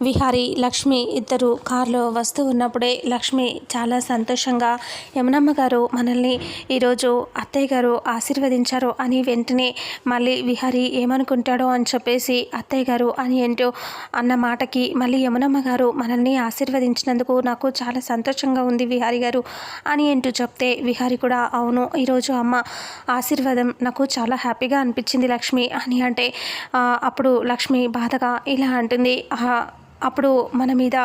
విహారి లక్ష్మి ఇద్దరు కారులో వస్తూ ఉన్నప్పుడే లక్ష్మి చాలా సంతోషంగా యమునమ్మ గారు మనల్ని ఈరోజు అత్తయ్య గారు ఆశీర్వదించారు అని వెంటనే మళ్ళీ విహారి ఏమనుకుంటాడో అని చెప్పేసి అత్తయ్య గారు అని ఏంటో అన్న మాటకి మళ్ళీ యమునమ్మ గారు మనల్ని ఆశీర్వదించినందుకు నాకు చాలా సంతోషంగా ఉంది విహారి గారు అని ఏంటో చెప్తే విహారి కూడా అవును ఈరోజు అమ్మ ఆశీర్వాదం నాకు చాలా హ్యాపీగా అనిపించింది లక్ష్మి అని అంటే అప్పుడు లక్ష్మి బాధగా ఇలా అంటుంది అప్పుడు మన మీద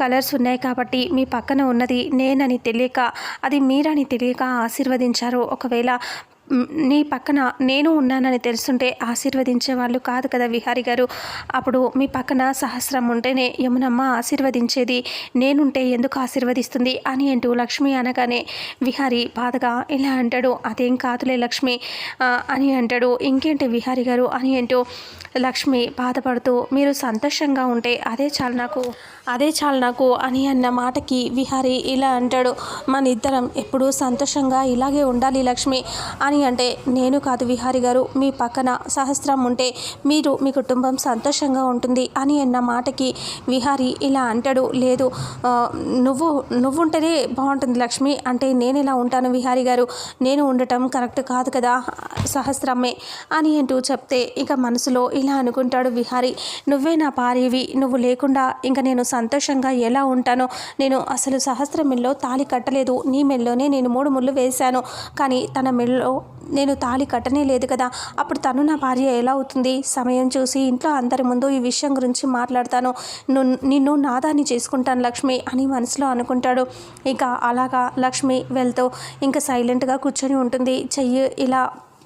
కలర్స్ ఉన్నాయి కాబట్టి మీ పక్కన ఉన్నది నేనని తెలియక అది మీరని తెలియక ఆశీర్వదించారు. ఒకవేళ నీ పక్కన నేను ఉన్నానని తెలుసుంటే ఆశీర్వదించే వాళ్ళు కాదు కదా విహారి గారు. అప్పుడు మీ పక్కన సహస్రం ఉంటేనే యమునమ్మ ఆశీర్వదించేది నేనుంటే ఎందుకు ఆశీర్వదిస్తుంది అని అంటూ లక్ష్మి అనగానే విహారి బాధగా ఇలా అంటాడు అదేం కాదులే లక్ష్మి అని అంటాడు. ఇంకేంటి విహారి గారు అని అంటూ లక్ష్మి బాధపడుతూ మీరు సంతోషంగా ఉంటే అదే చాలు నాకు అదే చాలు నాకు అని అన్న మాటకి విహారి ఇలా అంటాడు. మన ఇద్దరం ఎప్పుడూ సంతోషంగా ఇలాగే ఉండాలి లక్ష్మి అని అని అంటే నేను కాదు విహారి గారు మీ పక్కన సహస్రం ఉంటే మీరు మీ కుటుంబం సంతోషంగా ఉంటుంది అని అన్న మాటకి విహారి ఇలా అంటాడు. లేదు నువ్వు నువ్వుంటేనే బాగుంటుంది లక్ష్మి. అంటే నేను ఇలా ఉంటాను విహారి గారు? నేను ఉండటం కరెక్ట్ కాదు కదా సహస్రమే అని అంటూ చెప్తే ఇక మనసులో ఇలా అనుకుంటాడు విహారి. నువ్వే నా భార్యవి నువ్వు లేకుండా ఇంకా నేను సంతోషంగా ఎలా ఉంటానో? నేను అసలు సహస్ర మెల్లో తాళి కట్టలేదు. నీ మెల్లోనే నేను మూడు ముళ్ళు వేశాను. కానీ తన మెల్లో నేను తాళి కట్టనే లేదు కదా. అప్పుడు తను నా భార్య ఎలా అవుతుంది? సమయం చూసి ఇంట్లో అందరి ముందు ఈ విషయం గురించి మాట్లాడతాను. నిన్ను నాదాన్ని చేసుకుంటాను లక్ష్మి అని మనసులో అనుకుంటాడు. ఇక అలాగా లక్ష్మి వెళ్తూ ఇంకా సైలెంట్గా కూర్చొని ఉంటుంది. చెయ్యి ఇలా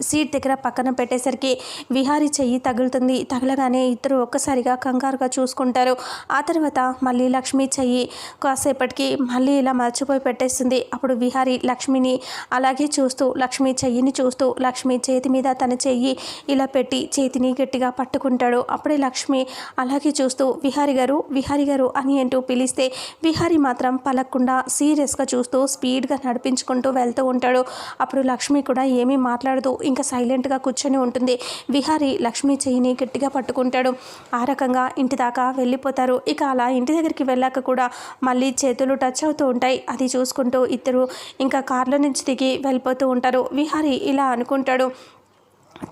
సీట్ దగ్గర పక్కన పెట్టేసరికి విహారీ చెయ్యి తగులుతుంది. తగలగానే ఇద్దరు ఒక్కసారిగా కంగారుగా చూసుకుంటారు. ఆ తర్వాత మళ్ళీ లక్ష్మి చెయ్యి కాసేపటికి మళ్ళీ ఇలా మర్చిపోయి పెట్టేస్తుంది. అప్పుడు విహారీ లక్ష్మిని అలాగే చూస్తూ లక్ష్మి చెయ్యిని చూస్తూ లక్ష్మి చేతి మీద తన చెయ్యి ఇలా పెట్టి చేతిని గట్టిగా పట్టుకుంటాడు. అప్పుడే లక్ష్మి అలాగే చూస్తూ విహారి గారు విహారి గారు అని అంటూ పిలిస్తే విహారి మాత్రం పలక్కుండా సీరియస్గా చూస్తూ స్పీడ్గా నడిపించుకుంటూ వెళ్తూ ఉంటాడు. అప్పుడు లక్ష్మి కూడా ఏమీ మాట్లాడదు. ఇంకా సైలెంట్గా కూర్చొని ఉంటుంది. విహారి లక్ష్మి చెయ్యిని గట్టిగా పట్టుకుంటాడు. ఆ రకంగా ఇంటి దాకా వెళ్ళిపోతారు. ఇక అలా ఇంటి దగ్గరికి వెళ్ళాక కూడా మళ్ళీ చేతులు టచ్ అవుతూ ఉంటాయి. అది చూసుకుంటూ ఇద్దరు ఇంకా కార్లో నుంచి దిగి వెళ్ళిపోతూ ఉంటారు. విహారి ఇలా అనుకుంటాడు.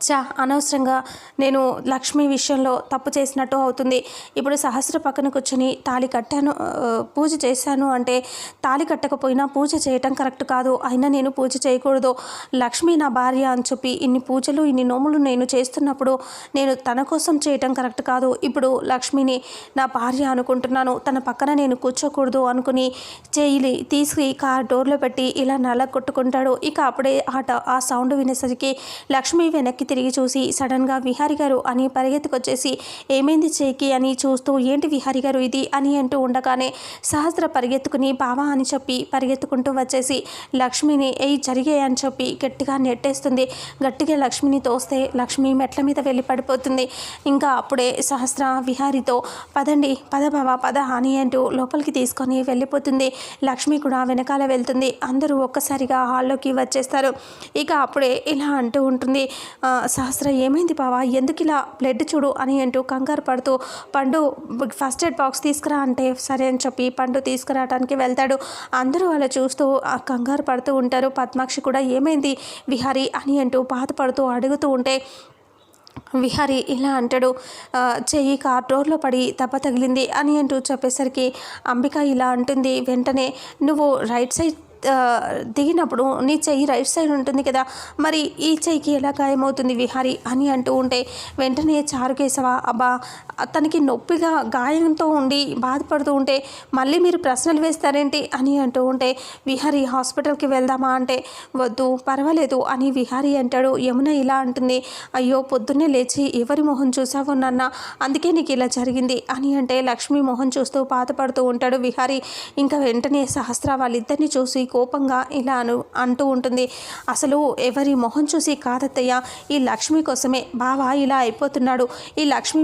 చా అనవసరంగా నేను లక్ష్మి విషయంలో తప్పు చేసినట్టు అవుతుంది. ఇప్పుడు సహస్ర పక్కన కూర్చొని తాళి కట్టాను పూజ చేశాను అంటే తాళి కట్టకపోయినా పూజ చేయటం కరెక్ట్ కాదు. అయినా నేను పూజ చేయకూడదు. లక్ష్మి నా భార్య అని చెప్పి ఇన్ని పూజలు ఇన్ని నోములు నేను చేస్తున్నప్పుడు నేను తన కోసం చేయటం కరెక్ట్ కాదు. ఇప్పుడు లక్ష్మిని నా భార్య అనుకుంటున్నాను. తన పక్కన నేను కూర్చోకూడదు అనుకుని చేయి తీసి కార్ డోర్లో పెట్టి ఇలా నల్ల కొట్టుకుంటాడు ఇక అప్పుడే ఆ ఆ సౌండ్ వినేసరికి లక్ష్మి వెనక్కి తిరిగి చూసి సడన్గా విహారి గారు అని పరిగెత్తుకొచ్చేసి ఏమైంది చేకి? అని చూస్తూ ఏంటి విహారి గారు ఇది? అని అంటూ ఉండగానే సహస్ర పరిగెత్తుకుని బావా అని చెప్పి పరిగెత్తుకుంటూ వచ్చేసి లక్ష్మిని ఏ జరిగే అని చెప్పి గట్టిగా నెట్టేస్తుంది. గట్టిగా లక్ష్మిని తోస్తే లక్ష్మి మెట్ల మీద వెళ్ళి పడిపోతుంది ఇంకా అప్పుడే సహస్ర విహారితో పదండి పద బావ పద అని అంటూ లోపలికి తీసుకొని వెళ్ళిపోతుంది. లక్ష్మి కూడా వెనకాల వెళ్తుంది. అందరూ ఒక్కసారిగా హాల్లోకి వచ్చేస్తారు. ఇక అప్పుడే ఇలా అంటూ ఉంటుంది. సహస్ర ఏమైంది బావా? ఎందుకు ఇలా బ్లడ్ చూడు అని అంటూ కంగారు పడుతూ పండు ఫస్ట్ ఎయిడ్ బాక్స్ తీసుకురా అంటే సరే అని చెప్పి పండు తీసుకురావడానికి వెళ్తాడు. అందరూ అలా చూస్తూ ఆ కంగారు పడుతూ ఉంటారు. పద్మాక్షి కూడా ఏమైంది విహారి? అని అంటూ బాధపడుతూ అడుగుతూ ఉంటే విహారి ఇలా అంటాడు చెయ్యి కార్ డోర్లో పడి దెబ్బ తగిలింది అని అంటూ చెప్పేసరికి అంబిక ఇలా అంటుంది వెంటనే నువ్వు రైట్ సైడ్ దిగినప్పుడు నీ చెయ్యి రైట్ సైడ్ ఉంటుంది కదా మరి ఈ చెయ్యికి ఎలా గాయమవుతుంది విహారి అని అంటూ ఉంటే వెంటనే చారుకేశవ అబ్బా తనకి నొప్పిగా గాయంతో ఉండి బాధపడుతూ ఉంటే మళ్ళీ మీరు ప్రశ్నలు వేస్తారేంటి అని అంటూ ఉంటే విహారి హాస్పిటల్కి వెళ్దామా అంటే వద్దు పర్వాలేదు అని విహారి అంటాడు. యమున ఇలా అంటుంది అయ్యో పొద్దున్నే లేచి ఎవరి మొహం చూసావు నాన్న అందుకే నీకు ఇలా జరిగింది అని అంటే లక్ష్మి మొహం చూస్తూ బాధపడుతూ ఉంటాడు విహారి. ఇంకా వెంటనే సహస్ర వాళ్ళిద్దరిని చూసి కోపంగా ఇలా అను అంటూ ఉంటుంది. అసలు ఎవరి మొహం చూసి కాదత్తయ్య ఈ లక్ష్మి కోసమే బావ ఇలా అయిపోతున్నాడు. ఈ లక్ష్మి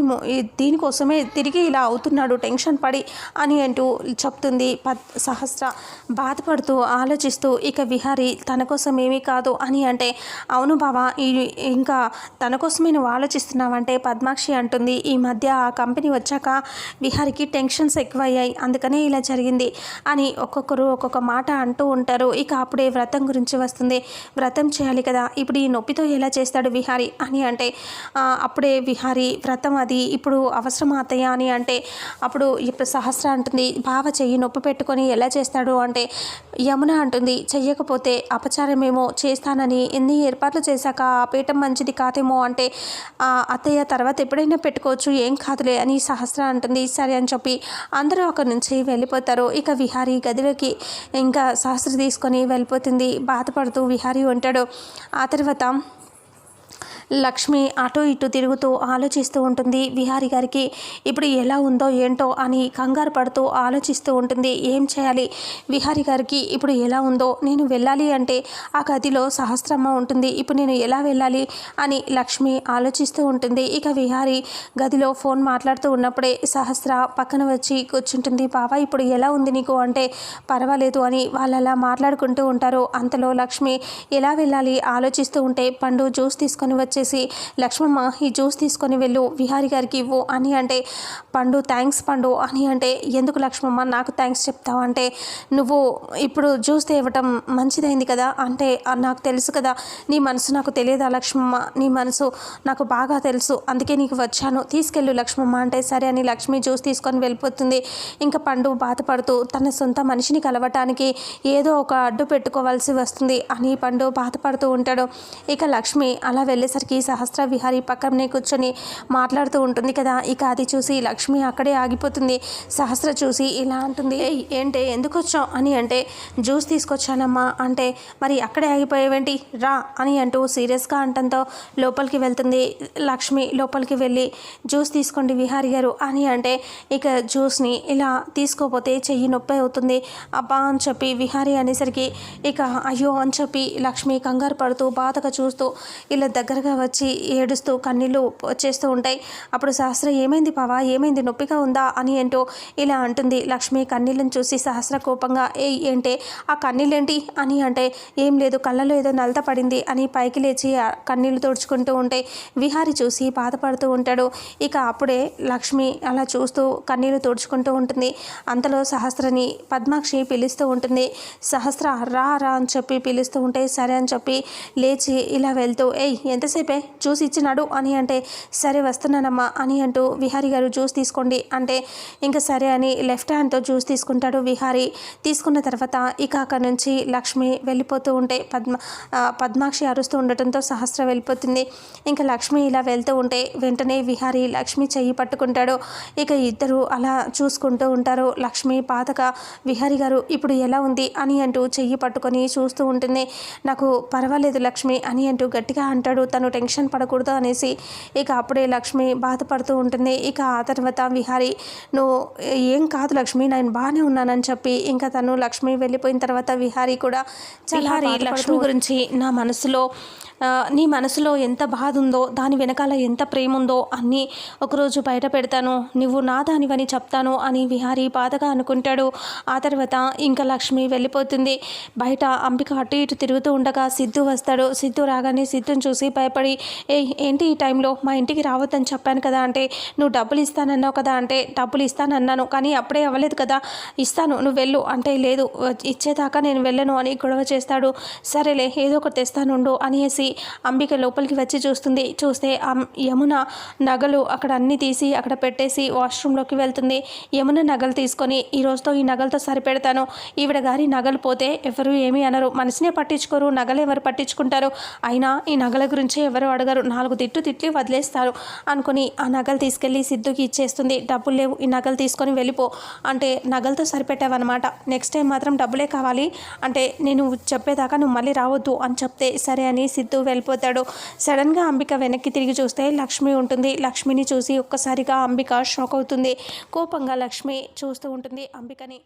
దీనికోసమే తిరిగి ఇలా అవుతున్నాడు టెన్షన్ పడి అని అంటూ చెప్తుంది పద్ సహస్ర. బాధపడుతూ ఆలోచిస్తూ ఇక విహారి తన కోసం ఏమీ కాదు అని అంటే అవును బావా ఈ ఇంకా తన కోసమే నువ్వు ఆలోచిస్తున్నావంటే పద్మాక్షి అంటుంది. ఈ మధ్య ఆ కంపెనీ వచ్చాక విహారికి టెన్షన్స్ ఎక్కువయ్యాయి అందుకనే ఇలా జరిగింది అని ఒక్కొక్కరు ఒక్కొక్క మాట అంటూ ఉంటారు. ఇక అప్పుడే వ్రతం గురించి వస్తుంది. వ్రతం చేయాలి కదా. ఇప్పుడు ఈ నొప్పితో ఎలా చేస్తాడు విహారి అని అంటే అప్పుడే విహారి వ్రతం అది ఇప్పుడు అవసరం అత్తయ్య? అని అంటే అప్పుడు ఇప్పుడు సహస్ర అంటుంది బావ చెయ్యి నొప్పి పెట్టుకొని ఎలా చేస్తాడు? అంటే యమున అంటుంది చెయ్యకపోతే అపచారమేమో చేస్తానని ఎన్ని ఏర్పాట్లు చేశాక ఆ పీఠం మంచిది కాదేమో? అంటే అత్తయ్య తర్వాత ఎప్పుడైనా పెట్టుకోవచ్చు ఏం కాదులే అని సహస్ర అంటుంది సరే అని చెప్పి అందరూ అక్కడి నుంచి వెళ్ళిపోతారు. ఇక విహారీ గదిలోకి ఇంకా సహస్ర తీసుకొని వెళ్ళిపోతుంది. బాధపడుతూ విహారీ ఉంటాడు. ఆ తర్వాత లక్ష్మి అటు ఇటు తిరుగుతూ ఆలోచిస్తూ ఉంటుంది. విహారి గారికి ఇప్పుడు ఎలా ఉందో ఏంటో అని కంగారు పడుతూ ఆలోచిస్తూ ఉంటుంది. ఏం చేయాలి? విహారి గారికి ఇప్పుడు ఎలా ఉందో నేను వెళ్ళాలి అంటే ఆ గదిలో సహస్రమ్మ ఉంటుంది. ఇప్పుడు నేను ఎలా వెళ్ళాలి అని లక్ష్మి ఆలోచిస్తూ ఉంటుంది. ఇక విహారి గదిలో ఫోన్ మాట్లాడుతూ ఉన్నప్పుడే సహస్ర పక్కన వచ్చి కూర్చుంటుంది. బాబా ఇప్పుడు ఎలా ఉంది నీకు? అంటే పర్వాలేదు అని వాళ్ళు అలా మాట్లాడుకుంటూ ఉంటారు. అంతలో లక్ష్మి ఎలా వెళ్ళాలి? ఆలోచిస్తూ ఉంటే పండు జ్యూస్ తీసుకొని వచ్చేసి లక్ష్మమ్మ ఈ జ్యూస్ తీసుకొని వెళ్ళు. విహారి గారికి ఇవ్వు అని అంటే పండు థ్యాంక్స్ పండు అని అంటే ఎందుకు లక్ష్మమ్మ నాకు థ్యాంక్స్ చెప్తావు? అంటే నువ్వు ఇప్పుడు జ్యూస్ తేవటం మంచిదైంది కదా? అంటే నాకు తెలుసు కదా నీ మనసు నాకు తెలియదా లక్ష్మమ్మ? నీ మనసు నాకు బాగా తెలుసు అందుకే నీకు వచ్చాను. తీసుకెళ్ళు లక్ష్మమ్మ అంటే సరే అని లక్ష్మి జ్యూస్ తీసుకొని వెళ్ళిపోతుంది. ఇంకా పండు బాధపడుతూ తన సొంత మనిషిని కలవటానికి ఏదో ఒక అడ్డు పెట్టుకోవాల్సి వస్తుంది అని పండు బాధపడుతూ ఉంటాడు. ఇక లక్ష్మి అలా వెళ్ళేసరికి సహస్ర విహారి పక్కనే కూర్చొని మాట్లాడుతూ ఉంటుంది కదా. ఇక అది చూసి లక్ష్మి అక్కడే ఆగిపోతుంది. సహస్ర చూసి ఇలా అంటుంది ఏంటే ఎందుకు వచ్చావు? అని అంటే జ్యూస్ తీసుకొచ్చానమ్మా. అంటే మరి అక్కడే ఆగిపోయావేంటి? రా అని అంటూ సీరియస్గా అంటంతో లోపలికి వెళ్తుంది. లక్ష్మి లోపలికి వెళ్ళి జ్యూస్ తీసుకోండి విహారి గారు అని అంటే ఇక జ్యూస్ని ఇలా తీసుకోపోతే చెయ్యి నొప్పి అవుతుంది. అబ్బా అని చెప్పి విహారి అనేసరికి ఇక అయ్యో అని చెప్పి లక్ష్మి కంగారు పడుతూ బాధగా చూస్తూ ఇలా దగ్గరగా వచ్చి ఏడుస్తూ కన్నీళ్ళు వచ్చేస్తూ ఉంటాయి. అప్పుడు సహస్ర ఏమైంది పవా? ఏమైంది? నొప్పిగా ఉందా? అని ఏంటో ఇలా అంటుంది లక్ష్మి కన్నీళ్ళని చూసి సహస్ర కోపంగా ఏ ఏంటే? ఆ కన్నీళ్ళేంటి అని అంటే ఏం లేదు కళ్ళలో ఏదో నలత పడింది అని పైకి లేచి కన్నీళ్ళు కన్నీళ్ళు తుడుచుకుంటూ ఉంటే విహారి చూసి బాధపడుతూ ఉంటాడు. ఇక అప్పుడే లక్ష్మి అలా చూస్తూ కన్నీళ్ళు తుడుచుకుంటూ ఉంటుంది. అంతలో సహస్రని పద్మాక్షి పిలుస్తూ ఉంటుంది. సహస్ర రా రా అని చెప్పి పిలుస్తూ ఉంటే సరే అని చెప్పి లేచి ఇలా వెళ్తూ ఏయ్ ఎంతసేపు జ్యూస్ ఇచ్చినాడు అని అంటే సరే వస్తున్నానమ్మా అని అంటూ విహారి గారు జ్యూస్ తీసుకోండి అంటే ఇంకా సరే అని లెఫ్ట్ హ్యాండ్తో జ్యూస్ తీసుకుంటాడు విహారి. తీసుకున్న తర్వాత ఇక అక్కడి నుంచి లక్ష్మి వెళ్ళిపోతూ ఉంటే పద్మ పద్మాక్షి అరుస్తూ ఉండటంతో సహస్ర వెళ్ళిపోతుంది. ఇంకా లక్ష్మి ఇలా వెళ్తూ ఉంటే వెంటనే విహారి లక్ష్మి చెయ్యి పట్టుకుంటాడు. ఇక ఇద్దరు అలా చూసుకుంటూ ఉంటారు. లక్ష్మి పాతక విహారి గారు ఇప్పుడు ఎలా ఉంది? అని అంటూ చెయ్యి పట్టుకొని చూస్తూ ఉంటుంది. నాకు పర్వాలేదు లక్ష్మి అని అంటూ గట్టిగా అంటాడు తను. టెన్షన్ పడకూడదు అనేసి ఇక అప్పుడే లక్ష్మి బాధపడుతూ ఉంటుంది. ఇక ఆ తర్వాత విహారి నువ్వు ఏం కాదు లక్ష్మి నేను బాగానే ఉన్నానని చెప్పి ఇంకా తను లక్ష్మి వెళ్ళిపోయిన తర్వాత విహారి కూడా చాలా లక్ష్మి గురించి నా మనసులో నీ మనసులో ఎంత బాధ ఉందో దాని వెనకాల ఎంత ప్రేమ ఉందో అన్నీ ఒకరోజు బయట పెడతాను. నువ్వు నా దానివని చెప్తాను అని విహారీ బాధగా అనుకుంటాడు. ఆ తర్వాత ఇంకా లక్ష్మి వెళ్ళిపోతుంది. బయట అంబిక అటు ఇటు తిరుగుతూ ఉండగా సిద్ధు వస్తాడు. సిద్ధు రాగానే సిద్ధుని చూసి భయపడి ఏ ఏంటి ఈ టైంలో? మా ఇంటికి రావద్దని చెప్పాను కదా అంటే నువ్వు డబ్బులు ఇస్తానన్నావు కదా అంటే డబ్బులు ఇస్తానన్నాను. కానీ అప్పుడే అవ్వలేదు కదా. ఇస్తాను నువ్వు వెళ్ళు. అంటే లేదు ఇచ్చేదాకా నేను వెళ్ళను అని గొడవ చేస్తాడు. సరేలే ఏదో ఒకటి తెస్తానుండు అనేసి అంబిక లోపలికి వచ్చి చూస్తుంది. చూస్తే యమున నగలు అక్కడ అన్నీ తీసి అక్కడ పెట్టేసి వాష్రూమ్లోకి వెళ్తుంది. యమున నగలు తీసుకొని ఈ రోజుతో ఈ నగలతో సరిపెడతాను. ఈవిడ గారి నగలు పోతే ఎవరు ఏమీ అనరు. మనసునే పట్టించుకోరు. నగలు ఎవరు పట్టించుకుంటారు? అయినా ఈ నగల గురించి ఎవరు అడగరు. నాలుగు తిట్టు తిట్టి వదిలేస్తారు. అనుకుని ఆ నగలు తీసుకెళ్ళి సిద్ధుకి ఇచ్చేస్తుంది. డబ్బులు లేవు. ఈ నగలు తీసుకొని వెళ్ళిపో. అంటే నగలతో సరిపెట్టావన్నమాట. నెక్స్ట్ టైం మాత్రం డబ్బులే కావాలి. అంటే నేను చెప్పేదాకా నువ్వు మళ్ళీ రావద్దు అని చెప్తే సరే అని సిద్ధు వెళ్ళిపోతాడు. సడన్గా అంబిక వెనక్కి తిరిగి చూస్తే లక్ష్మి ఉంటుంది. లక్ష్మిని చూసి ఒక్కసారిగా అంబిక షాక్ అవుతుంది. కోపంగా లక్ష్మి చూస్తూ ఉంటుంది. అంబికని